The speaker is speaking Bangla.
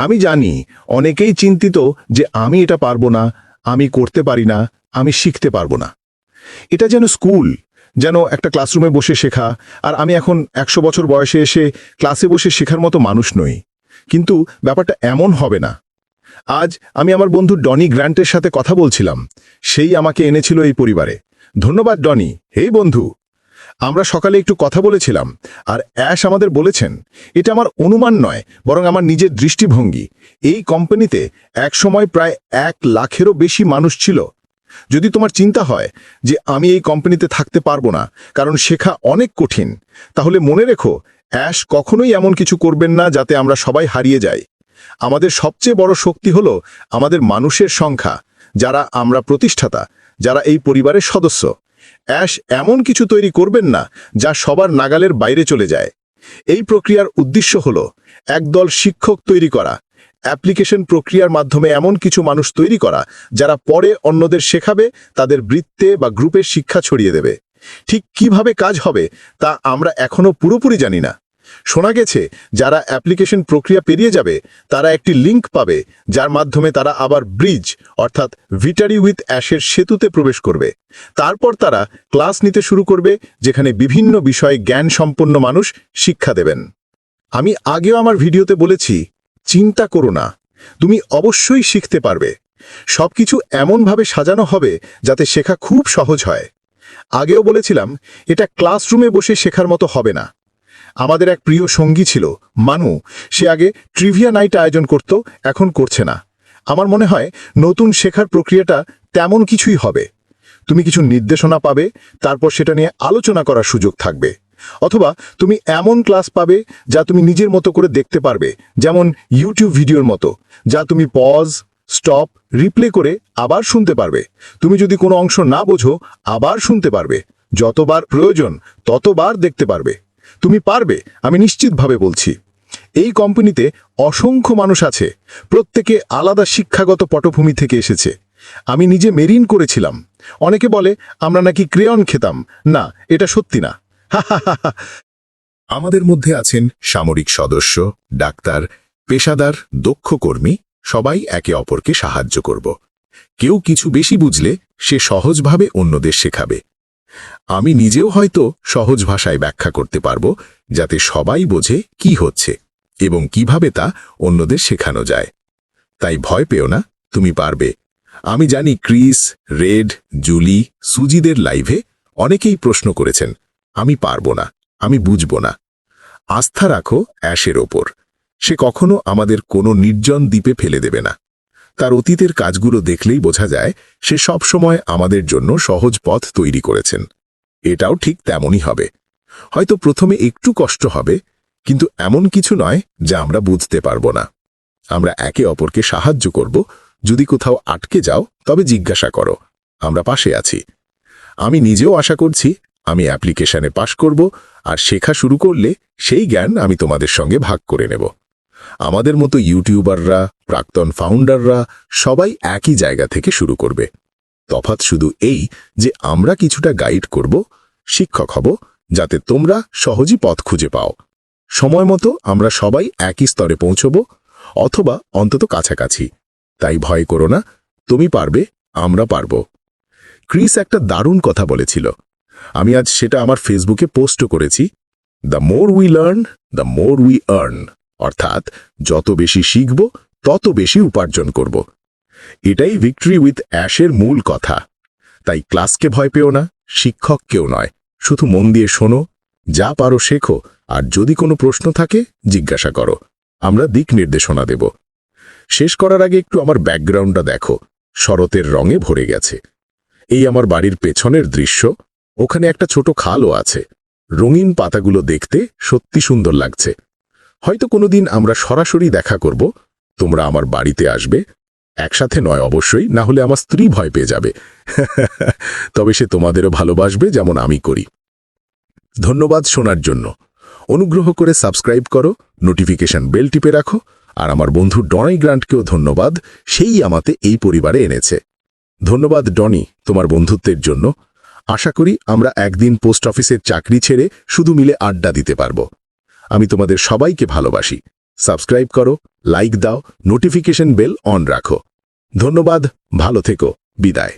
আমি জানি অনেকেই চিন্তিত যে আমি এটা পারব না, আমি করতে পারি না, আমি শিখতে পারব না। এটা যেন স্কুল, যেন একটা ক্লাসরুমে বসে শেখা, আর আমি এখন একশো বছর বয়সে এসে ক্লাসে বসে শেখার মতো মানুষ নই। কিন্তু ব্যাপারটা এমন হবে না। আজ আমি আমার বন্ধু ডনি গ্র্যান্টের সাথে কথা বলছিলাম। সেই আমাকে এনেছিল এই পরিবারে। ধন্যবাদ ডনি। হেই বন্ধু। আমরা সকালে একটু কথা বলেছিলাম, আর অ্যাশ আমাদের বলেছেন, এটা আমার অনুমান নয়, বরং আমার নিজের দৃষ্টিভঙ্গি। এই কোম্পানিতে একসময় প্রায় এক লাখেরও বেশি মানুষ ছিল। যদি তোমার চিন্তা হয় যে আমি এই কোম্পানিতে থাকতে পারব না, কারণ শেখা অনেক কঠিন, তাহলে মনে রেখো, অ্যাশ কখনোই এমন কিছু করবেন না যাতে আমরা সবাই হারিয়ে যাই। আমাদের সবচেয়ে বড় শক্তি হলো আমাদের মানুষের সংখ্যা, যারা আমরা প্রতিষ্ঠাতা, যারা এই পরিবারের সদস্য। অ্যাশ এমন কিছু তৈরি করবেন না যা সবার নাগালের বাইরে চলে যায়। এই প্রক্রিয়ার উদ্দেশ্য হল একদল শিক্ষক তৈরি করা, অ্যাপ্লিকেশন প্রক্রিয়ার মাধ্যমে এমন কিছু মানুষ তৈরি করা যারা পরে অন্যদের শেখাবে, তাদের বৃত্তে বা গ্রুপের শিক্ষা ছড়িয়ে দেবে। ঠিক কীভাবে কাজ হবে তা আমরা এখনও পুরোপুরি জানি না। শোনা গেছে, যারা অ্যাপ্লিকেশন প্রক্রিয়া পেরিয়ে যাবে, তারা একটি লিংক পাবে, যার মাধ্যমে তারা আবার ব্রিজ অর্থাৎ ভিটারি উইথ অ্যাশের সেতুতে প্রবেশ করবে। তারপর তারা ক্লাস নিতে শুরু করবে, যেখানে বিভিন্ন বিষয়ে জ্ঞান সম্পন্ন মানুষ শিক্ষা দেবেন। আমি আগেও আমার ভিডিওতে বলেছি, চিন্তা করো না, তুমি অবশ্যই শিখতে পারবে। সবকিছু এমনভাবে সাজানো হবে যাতে শেখা খুব সহজ হয়। আগেও বলেছিলাম, এটা ক্লাসরুমে বসে শেখার মতো হবে না। আমাদের এক প্রিয় সঙ্গী ছিল, মানু। সে আগে ট্রিভিয়া নাইট আয়োজন করত, এখন করছে না। আমার মনে হয় নতুন শেখার প্রক্রিয়াটা তেমন কিছুই হবে। তুমি কিছু নির্দেশনা পাবে, তারপর সেটা নিয়ে আলোচনা করার সুযোগ থাকবে। অথবা তুমি এমন ক্লাস পাবে যা তুমি নিজের মতো করে দেখতে পারবে, যেমন ইউটিউব ভিডিওর মতো, যা তুমি পজ, স্টপ, রিপ্লে করে আবার শুনতে পারবে। তুমি যদি কোনো অংশ না বোঝো, আবার শুনতে পারবে। যতবার প্রয়োজন, ততবার দেখতে পারবে। তুমি পারবে, আমি নিশ্চিতভাবে বলছি। এই কোম্পানিতে অসংখ্য মানুষ আছে। প্রত্যেকে আলাদা শিক্ষাগত পটভূমি থেকে এসেছে। আমি নিজে মেরিন করেছিলাম। অনেকে বলে, আমরা নাকি ক্রেয়ন খেতাম। না, এটা সত্যি না। আমাদের মধ্যে আছেন সামরিক সদস্য, ডাক্তার, পেশাদার, দক্ষ কর্মী, সবাই একে অপরকে সাহায্য করব। কেউ কিছু বেশি বুঝলে সে সহজভাবে অন্যদের শেখাবে। আমি নিজেও হয়তো সহজ ভাষায় ব্যাখ্যা করতে পারব, যাতে সবাই বোঝে কি হচ্ছে এবং কীভাবে তা অন্যদের শেখানো যায়। তাই ভয় পেও না, তুমি পারবে। আমি জানি ক্রিস, রেড, জুলি, সুজিদের লাইভে অনেকেই প্রশ্ন করেছেন, আমি পারব না, আমি বুঝব না। আস্থা রাখো অ্যাশের ওপর, সে কখনো আমাদের কোনো নির্জন দ্বীপে ফেলে দেবে না। তার অতীতের কাজগুলো দেখলেই বোঝা যায়, সে সবসময় আমাদের জন্য সহজ পথ তৈরি করেছেন। এটাও ঠিক তেমনই হবে। হয়তো প্রথমে একটু কষ্ট হবে, কিন্তু এমন কিছু নয় যা আমরা বুঝতে পারব না। আমরা একে অপরকে সাহায্য করব, যদি কোথাও আটকে যাও, তবে জিজ্ঞাসা করো। আমরা পাশে আছি। আমি নিজেও আশা করছি, আমি অ্যাপ্লিকেশনে পাশ করব, আর শেখা শুরু করলে সেই জ্ঞান আমি তোমাদের সঙ্গে ভাগ করে নেব। আমাদের মতো ইউটিউবাররা, প্রাক্তন ফাউন্ডাররা সবাই একই জায়গা থেকে শুরু করবে। তফাৎ শুধু এই যে আমরা কিছুটা গাইড করব, শিক্ষক হব, যাতে তোমরা সহজই পথ খুঁজে পাও। সময় মতো আমরা সবাই একই স্তরে পৌঁছব, অথবা অন্তত কাছাকাছি। তাই ভয় করো না, তুমি পারবে, আমরা পারব। ক্রিস একটা দারুণ কথা বলেছিল। আমি আজ সেটা আমার ফেসবুকে পোস্টও করেছি। The more we learn, the more we earn. অর্থাৎ যত বেশি শিখব, তত বেশি উপার্জন করব। এটাই ভিক্টরি উইথ অ্যাশের মূল কথা। তাই ক্লাসকে ভয় পেও না, শিক্ষককেও নয়। শুধু মন দিয়ে শোনো, যা পারো শেখো, আর যদি কোনো প্রশ্ন থাকে, জিজ্ঞাসা করো। আমরা দিক নির্দেশনা দেব। শেষ করার আগে একটু আমার ব্যাকগ্রাউন্ডটা দেখো। শরতের রঙে ভরে গেছে। এই আমার বাড়ির পেছনের দৃশ্য। ওখানে একটা ছোট খালও আছে। রঙিন পাতাগুলো দেখতে সত্যি সুন্দর লাগছে। হয়তো কোনোদিন আমরা সরাসরি দেখা করব, তোমরা আমার বাড়িতে আসবে, একসাথে নয় অবশ্যই, না হলে আমার স্ত্রী ভয় পেয়ে যাবে। তবে সে তোমাদেরও ভালোবাসবে যেমন আমি করি। ধন্যবাদ শোনার জন্য। অনুগ্রহ করে সাবস্ক্রাইব করো, নোটিফিকেশন বেল টিপে রাখো, আর আমার বন্ধু ডনাই গ্রান্টকেও ধন্যবাদ, সেই আমাতে এই পরিবারে এনেছে। ধন্যবাদ ডনি, তোমার বন্ধুত্বের জন্য। আশা করি আমরা একদিন পোস্ট অফিসের চাকরি ছেড়ে শুধু মিলে আড্ডা দিতে পারব। আমি তোমাদের সবাইকে ভালোবাসি। সাবস্ক্রাইব করো, লাইক দাও, নোটিফিকেশন বেল অন রাখো। ধন্যবাদ, ভালো থেকো, বিদায়।